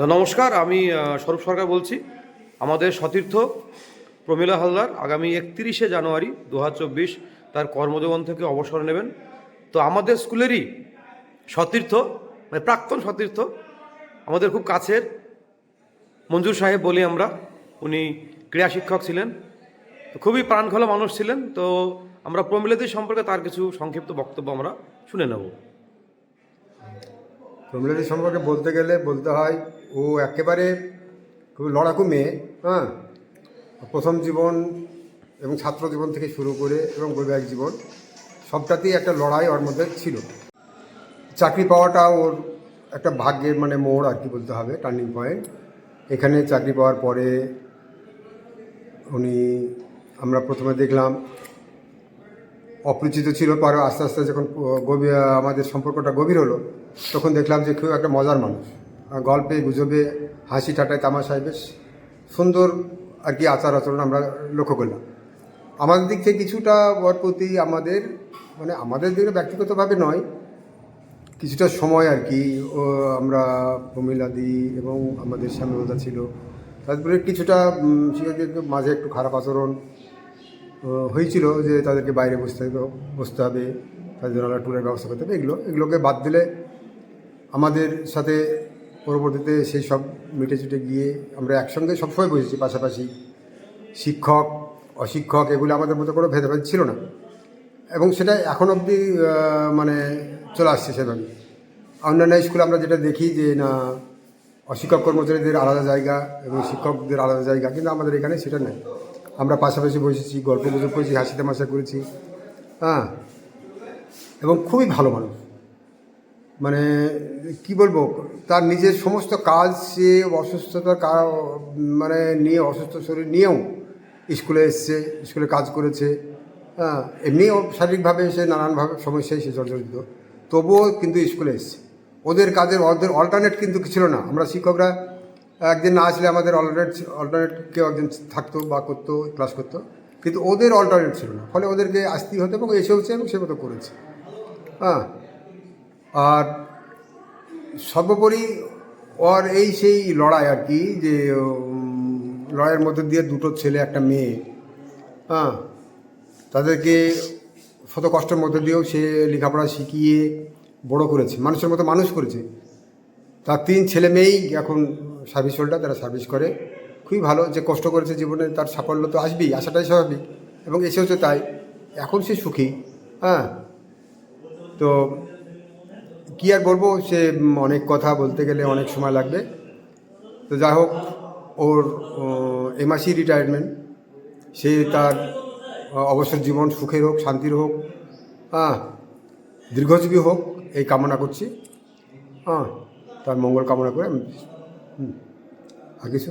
নমস্কার, আমি স্বরূপ সরকার বলছি। আমাদের সতীর্থ প্রমীলা হালদার আগামী একত্রিশে জানুয়ারি দু হাজার চব্বিশ তার কর্মজীবন থেকে অবসর নেবেন। তো আমাদের স্কুলেরই সতীর্থ মানে প্রাক্তন সতীর্থ, আমাদের খুব কাছের মঞ্জুর সাহেব বলি আমরা, উনি ক্রীড়া শিক্ষক ছিলেন। খুবই প্রাণখোলা মানুষ ছিলেন, তো আমরা প্রমিলাদির সম্পর্কে তার কিছু সংক্ষিপ্ত বক্তব্য আমরা শুনে নেব। প্রমিলাদি সম্পর্কে বলতে গেলে বলতে হয়, ও একেবারে খুব লড়াকু মেয়ে হ্যাঁ? প্রথম জীবন এবং ছাত্র জীবন থেকে শুরু করে এবং বৈবাহিক জীবন, সবটাতেই একটা লড়াই ওর মধ্যে ছিল। চাকরি পাওয়াটা ওর একটা ভাগ্যের মানে মোড় আর কি বলতে হবে টার্নিং পয়েন্ট এখানে চাকরি পাওয়ার পরে উনি আমরা প্রথমে দেখলাম অপরিচিত ছিল, পরে, আস্তে আস্তে যখন গভীর আমাদের সম্পর্কটা গভীর হলো, তখন দেখলাম যে খুব একটা মজার মানুষ। গল্পে, গুজবে, হাসি ঠাটায় তামাশায় বেশ সুন্দর আর কি আচার আচরণ আমরা লক্ষ্য করলাম। আমাদের দিক থেকে কিছুটা ওর প্রতি আমাদের মানে আমাদের দিকে ব্যক্তিগতভাবে নয়, কিছুটা সময় আর কি আমরা প্রমিলাদি এবং আমাদের শ্যামলতা ছিল। তারপরে কিছুটা মাঝে একটু খারাপ আচরণ হয়েছিল যে তাদেরকে বাইরে বসতে বসতে হবে, তাদের জন্য ট্যুরের ব্যবস্থা করতে হবে, এগুলো, এগুলোকে বাদ দিলে আমাদের সাথে পরবর্তীতে সেই সব মিটে চুটে গিয়ে আমরা একসঙ্গে সবসময় বসেছি, পাশাপাশি শিক্ষক, অশিক্ষক, এগুলো আমাদের মধ্যে কোনো ভেদাভেদ ছিল না। এবং সেটা এখন অবধি মানে চলে আসছে সেভাবে। অন্যান্য স্কুলে আমরা যেটা দেখি যে, না, অশিক্ষক কর্মচারীদের আলাদা জায়গা এবং শিক্ষকদের আলাদা জায়গা, কিন্তু আমাদের এখানে সেটা নেই। আমরা পাশাপাশি বসেছি, গল্প গুজব করেছি, হাসি তামাশা করেছি। হ্যাঁ? এবং খুবই ভালো মানুষ। মানে কি বলব, তার নিজের সমস্ত কাজ সে অসুস্থতার মানে নিয়ে, অসুস্থ শরীর নিয়েও স্কুলে এসছে, স্কুলে কাজ করেছে। হ্যাঁ এমনিও শারীরিকভাবে সে, নানানভাবে সমস্যায় সে জর্জরিত। তবুও কিন্তু স্কুলে এসছে। ওদের কাজের, ওদের অল্টারনেট কিন্তু ছিল না। আমরা শিক্ষকরা একদিন না আসলে আমাদের অল্টারনেট অল্টারনেট কেউ একজন থাকতো বা করতো ক্লাস করতো। কিন্তু ওদের অল্টারনেট ছিল না। ফলে ওদেরকে আসতেই হতো এবং এসেওছে এবং সে মতো করেছে। হ্যাঁ। আর সর্বোপরি ওর এই সেই লড়াই আর কি, যে লড়াইয়ের মধ্যে দিয়ে দুটো ছেলে, একটা মেয়ে হ্যাঁ তাদেরকে শত কষ্টের মধ্যে দিয়েও সে লেখাপড়া শিখিয়ে বড় করেছে, মানুষের মতো মানুষ করেছে। তার তিন ছেলে মেয়েই এখন সার্ভিস হোল্ডার তারা সার্ভিস করে। খুবই ভালো যে কষ্ট করেছে জীবনে, তার সাফল্য তো আসবেই আসাটাই স্বাভাবিক। এবং এসেওছে তাই। এখন সে সুখী হ্যাঁ? তো কী আর বলব, সে অনেক কথা বলতে গেলে অনেক সময় লাগবে। তো যাই হোক, ওর এ মাসই রিটায়ারমেন্ট সে তার অবসর জীবন সুখের হোক, শান্তির হোক হ্যাঁ? দীর্ঘজীবী হোক, এই কামনা করছি। হ্যাঁ তার মঙ্গল কামনা করে আমি হুম আর কিছু